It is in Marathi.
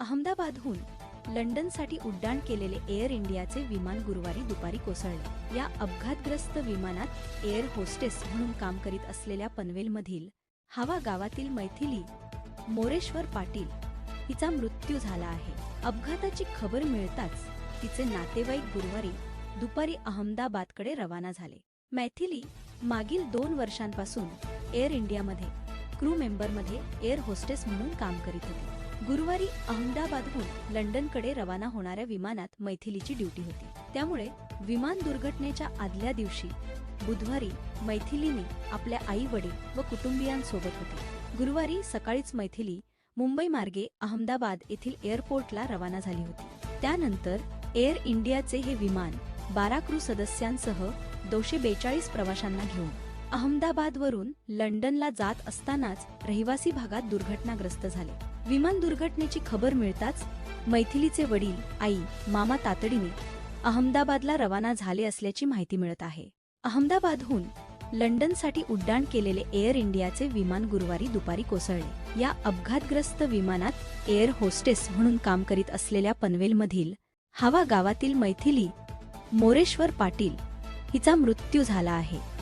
अहमदाबादहून लंडनसाठी उड्डाण केलेले एअर इंडियाचे विमान गुरुवारी दुपारी कोसळले. या अपघातग्रस्त विमानात एअर होस्टेस म्हणून काम करीत असलेल्या पनवेलमधील हावा गावातील मैथिली मोरेश्वर पाटील हिचा मृत्यू झाला आहे. अपघाताची खबर मिळताच तिचे नातेवाईक गुरुवारी दुपारी अहमदाबादकडे रवाना झाले. मैथिली मागील दोन वर्षांपासून एअर इंडियामध्ये क्रू मेंबरमध्ये एअर होस्टेस म्हणून काम करीत होती. गुरुवारी अहमदाबादहून लंडनकडे रवाना होणाऱ्या विमानात मैथिलीची ड्युटी होती. त्यामुळे विमान दुर्घटनेच्या आदल्या दिवशी बुधवारी मैथिलीने आपल्या आई वडील व कुटुंबियांसोबत होती. गुरुवारी सकाळीच मैथिली मुंबई मार्गे अहमदाबाद येथील एअरपोर्टला रवाना झाली होती. त्यानंतर एअर इंडियाचे हे विमान बारा क्रू सदस्यांसह दोनशे बेचाळीस प्रवाशांना घेऊन अहमदाबादवरून लंडनला जात असतानाच रहिवासी भागात दुर्घटनाग्रस्त झाले. विमान दुर्घटनेची खबर मिळताच मैथिलीचे वडील आई मामा तातडीने अहमदाबादला रवाना झाले असल्याची माहिती मिळत आहे. अहमदाबादहून लंडनसाठी उड्डाण केलेले एअर इंडियाचे विमान गुरुवारी दुपारी कोसळले. या अपघातग्रस्त विमानात एअर होस्टेस म्हणून काम करीत असलेल्या पनवेलमधील हावा गावातील मैथिली मोरेश्वर पाटील हिचा मृत्यू झाला आहे.